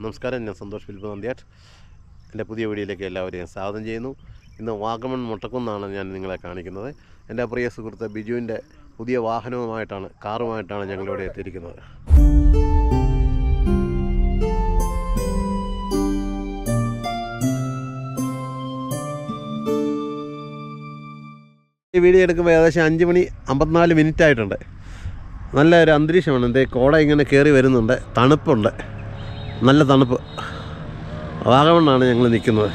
നമസ്കാരം. ഞാൻ സന്തോഷ് വിൽപ്പ് നന്ദിയാട്ട് എന്റെ പുതിയ വീഡിയോയിലേക്ക് എല്ലാവരെയും സ്വാഗതം ചെയ്യുന്നു. ഇന്ന് വാഗമൺ മുട്ടക്കുന്നാണ് ഞാൻ നിങ്ങളെ കാണിക്കുന്നത്. എന്റെ പ്രിയ സുഹൃത്ത് ബിജുവിന്റെ പുതിയ വാഹനവുമായിട്ടാണ് കാറുമായിട്ടാണ് ഞങ്ങളിവിടെ എത്തിയിരിക്കുന്നത്. ഈ വീഡിയോ എടുക്കുമ്പോൾ ഏകദേശം അഞ്ച് മണി അമ്പത്തിനാല് മിനിറ്റ് ആയിട്ടുണ്ട് നല്ല ഒരു അന്തരീക്ഷമാണ്. എന്തേ കോട ഇങ്ങനെ കയറി വരുന്നുണ്ട്. തണുപ്പുണ്ട്. നല്ല തണുപ്പ്. വാഗമണ്ണാണ് ഞങ്ങൾ നിൽക്കുന്നത്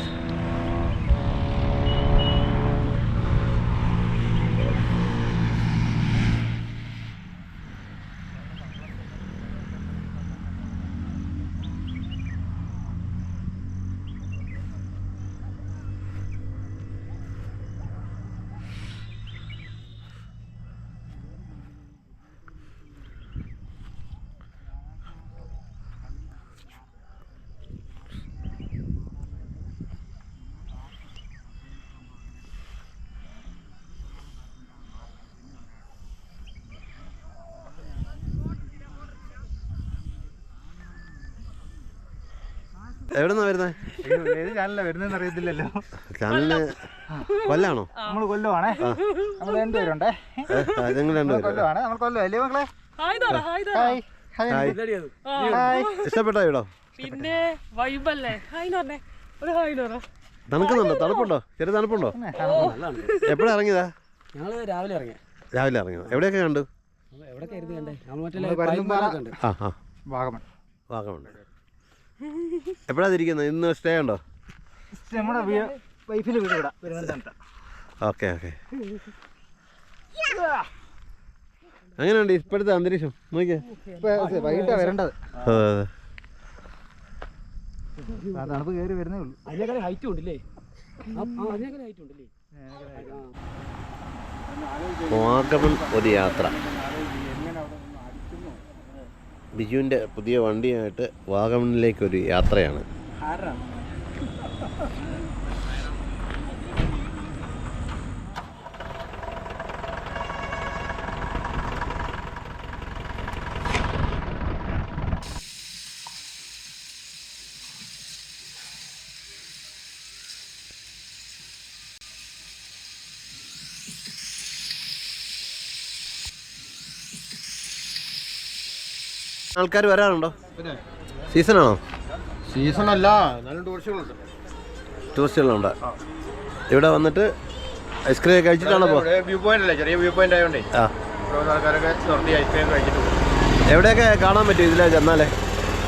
എവിടെ നിന്നാണ് വരുന്നത് ഏത് ചാനലാണ് വരുന്നതെന്ന് അറിയത്തില്ലല്ലോ. ചാനലിന് കൊല്ലാണോ? നമ്മൾ കൊല്ലമാണേ നമ്മൾ രണ്ടുപേരുണ്ടേ. നിങ്ങൾ രണ്ടുപേരും. കൊല്ലമാണ് നമ്മൾ കൊല്ലം അല്ലേ മക്കളെ? Hi hi hi hi hi hi ഇഷ്ടപ്പെട്ടോ ഇവിടോ? പിന്നെ വൈബല്ലേ ഹായ് എന്ന് പറഞ്ഞേ ഒരു ഹായ് തണുക്കുന്നുണ്ടോ? തണുപ്പുണ്ടോ? ചെറിയ തണുപ്പുണ്ടോ? എപ്പോഴാ ഇറങ്ങിയതാ? ഞങ്ങൾ രാവിലെ ഇറങ്ങി രാവിലെ ഇറങ്ങിയത്. എവിടെയൊക്കെ കണ്ടു? എവിടെ കരുതി കണ്ടേ? നമ്മൾ മറ്റേ പരുന്തുംപാറ കണ്ട്. ആ ആ. വാഗമൺ. വാഗമണ് എപ്പോഴാ തിരിക്കുന്നത് ഇന്ന് സ്റ്റേ ഉണ്ടോ? നമ്മുടെ വൈഫിൽ വീട് ഇവിടെ വരുന്നത് ഓക്കെ ഓക്കെ. അങ്ങനെയുണ്ട് ഇപ്പോഴത്തെ അന്തരീക്ഷം? നോക്കിയേ. വൈകിട്ടാ വരേണ്ടത്. തണുപ്പ് കയറി വരുന്നേ ഉള്ളൂ. അതിനേക്കാളും ഹൈറ്റ് ഉണ്ടല്ലേ? അതിനേക്കാളും ഹൈറ്റ് ഉണ്ടല്ലേ? വാഗമൺ ഒരു യാത്ര. ബിജുവിന്റെ പുതിയ വണ്ടിയായിട്ട് വാഗമണിലേക്കൊരു യാത്രയാണ്. ആൾക്കാർ വരാറുണ്ടോ? സീസണാണോ? സീസൺ അല്ല ടൂറിസ്റ്റുകളുണ്ട്. ടൂറിസ്റ്റുകളുണ്ട്. ഇവിടെ വന്നിട്ട് ഐസ്ക്രീം ഒക്കെ കഴിച്ചിട്ടാണോ വ്യൂ പോയിന്റ് അല്ലേ? ചെറിയ വ്യൂ പോയിന്റ് ആയതുകൊണ്ടേ ആ. ആൾക്കാരൊക്കെ നിർത്തി ഐസ്ക്രീം കഴിച്ചിട്ട് എവിടെയൊക്കെ കാണാൻ പറ്റും ഇതിലെ ചെന്നാലേ?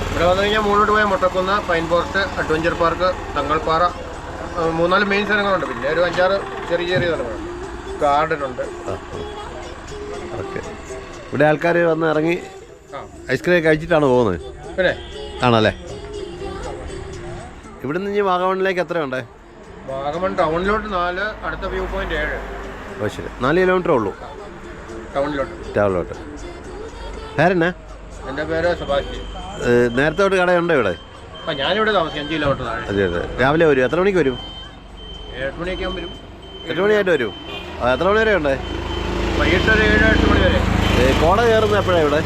ഇവിടെ വന്നു കഴിഞ്ഞാൽ മുകളിലോട്ട് പോയാൽ Muttakunnu pine forest adventure park Thangalpara മൂന്നാൽ main സ്ഥലങ്ങളുണ്ട്. പിന്നെ ഒരു അഞ്ചാറ് ചെറിയ ചെറിയ സ്ഥലങ്ങളുണ്ട് ഗാർഡൻ ഉണ്ട്. ഓക്കെ. ഇവിടെ ആൾക്കാർ വന്ന് ഇറങ്ങി ഐസ്ക്രീം കഴിച്ചിട്ടാണ് പോകുന്നത്. ആണല്ലേ ആണല്ലേ? നിന്ന് ഇനി വാഗമണിലേക്ക് എത്രയുണ്ട് വാഗമൺ ടൗണിലോട്ട് നാല് അടുത്ത വ്യൂ പോയിന്റ് ഏഴ്. ഓ ശരി. നാല് കിലോമീറ്റർ ഉള്ളൂ. ടൗണിലോട്ട്. ടൗണിലോട്ട്. പേരെന്നാ? എന്റെ പേര് സെബാസ്റ്റ്യൻ നേരത്തെ തൊട്ട് കടയുണ്ടോ ഇവിടെ? ഞാനിവിടെ താമസിക്കും. അഞ്ച് കിലോമീറ്റർ അതെ അതെ. രാവിലെ വരും. എത്ര മണിക്ക് വരും? ഏഴ് മണിയൊക്കെ വരും. എട്ട് മണിയായിട്ട് വരും. എത്ര മണി വരെ ഉണ്ട്? വൈകിട്ട് ഒരു ഏഴ് എട്ട് മണി വരെ. കോട കയറുന്ന എപ്പോഴാണ് ഇവിടെ?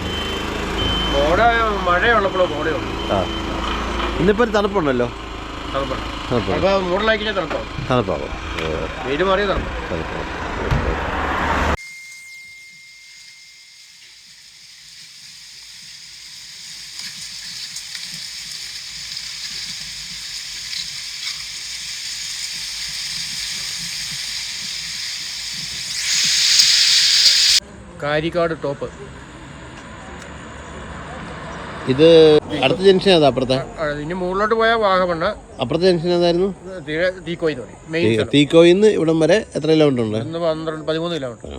കോട മഴയുള്ളപ്പോഴോ കോടയുള്ളൂ ആ. ഇന്നിപ്പോൾ ഒരു തണുപ്പുണ്ടല്ലോ. തണുപ്പാണ്. തണുപ്പ് അപ്പോൾ തണുപ്പാവും. വെയിൽ മാറിയ തണുപ്പ് കാരിക്കാട് ടോപ്പ്. ഇത് അടുത്ത ജംഗ്ഷൻ ഏതാ അപ്പുറത്തെ? ഇനി മുകളിലോട്ട് പോയാൽ വാഗമണ്ണ്. അപ്പുറത്തെ ജംഗ്ഷൻ ഏതായിരുന്നു? തീക്കോയിന്ന് തീക്കോയിൽ നിന്ന് ഇവിടം വരെ എത്ര കിലോമീറ്റർ ഉണ്ട്? പന്ത്രണ്ട് പതിമൂന്ന് കിലോമീറ്റർ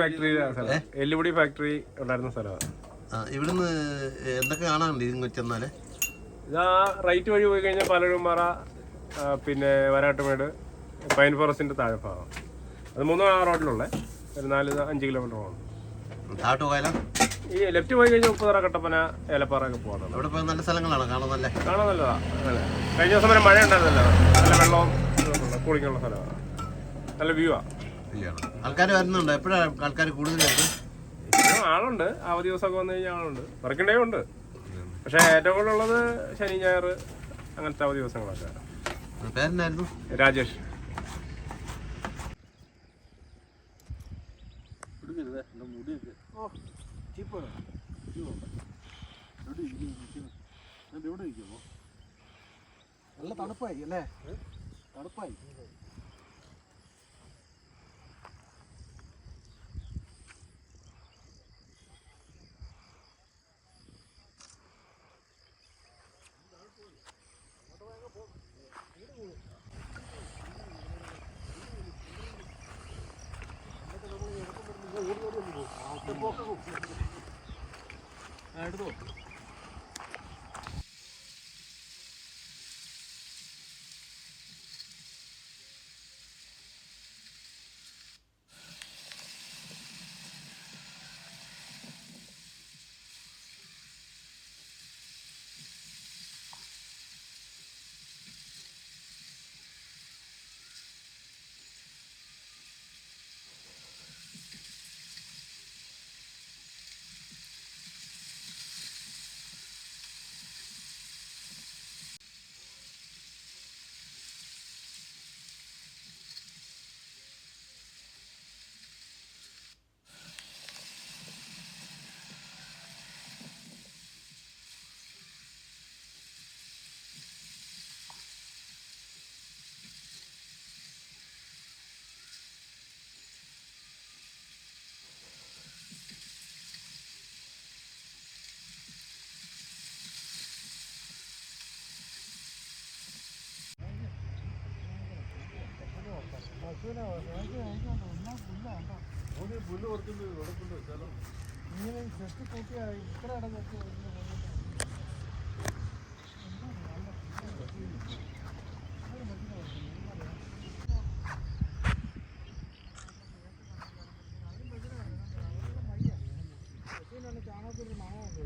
ഫാക്ടറി എല്ലുപൊടി ഫാക്ടറി ഉണ്ടായിരുന്ന സ്ഥലമാണ്. ആ ഇവിടുന്ന് എന്തൊക്കെ കാണാനുണ്ട് ഇതിങ്ങ് ചെന്നാൽ ഇതാ റൈറ്റ് വഴി പോയി കഴിഞ്ഞാൽ പലരുംപാറ പിന്നെ വരാട്ടുമേട് പൈൻ ഫോറസ്റ്റിന്റെ താഴെ ഭാഗം. അത് മൂന്നോ ആ റോഡിലുള്ള. ഒരു നാല് അഞ്ച് കിലോമീറ്റർ പോകണം താഴോട്ട് പോയാലോ? ഈ ലെഫ്റ്റ് പോയി കഴിഞ്ഞാൽ മുപ്പതറ കട്ടപ്പന ഏലപ്പാറ ഒക്കെ പോകണം അവിടെ പോയി നല്ല സ്ഥലങ്ങളാണ്? കാണാൻ നല്ല കാണാൻ നല്ലതാ. കഴിഞ്ഞ ദിവസം വരെ മഴ ഉണ്ടായിരുന്നല്ലോ നല്ല വെള്ളവും കുളിക്കാനുള്ള സ്ഥലമാണ്. നല്ല വ്യൂ ആ. ആൾക്കാർ വരുന്നുണ്ട്. എപ്പോഴാണ് ആൾക്കാർ ഇപ്പോഴും ആളുണ്ട്. അവധി ദിവസമൊക്കെ വന്നു കഴിഞ്ഞാൽ ആളുണ്ട്. വർക്കിംഗ് ഡേ ഉണ്ട്. പക്ഷേ ഏറ്റവും കൂടുതൽ ഉള്ളത് ശനി ഞായർ അങ്ങനത്തെ അവധി ദിവസങ്ങളൊക്കെ. പേരെന്നായിരുന്നു? രാജേഷ്. നല്ല തണുപ്പായി അല്ലേ? തണുപ്പായി. എടുത്തോ ഒരു പുല്ല് ഓർക്കുന്നത് ഇവിടെ കൊണ്ട് വെച്ചാലോ ഇങ്ങനെ ജസ്റ്റ് കൂട്ടിയാ ഇത്ര ഇടം വെച്ച് ചാണകത്തിൽ മാവുണ്ട്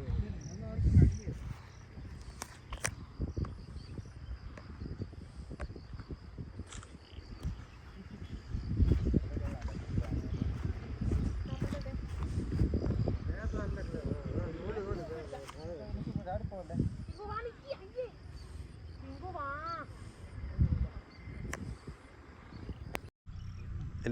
എന്നാർക്കും കഴിയില്ല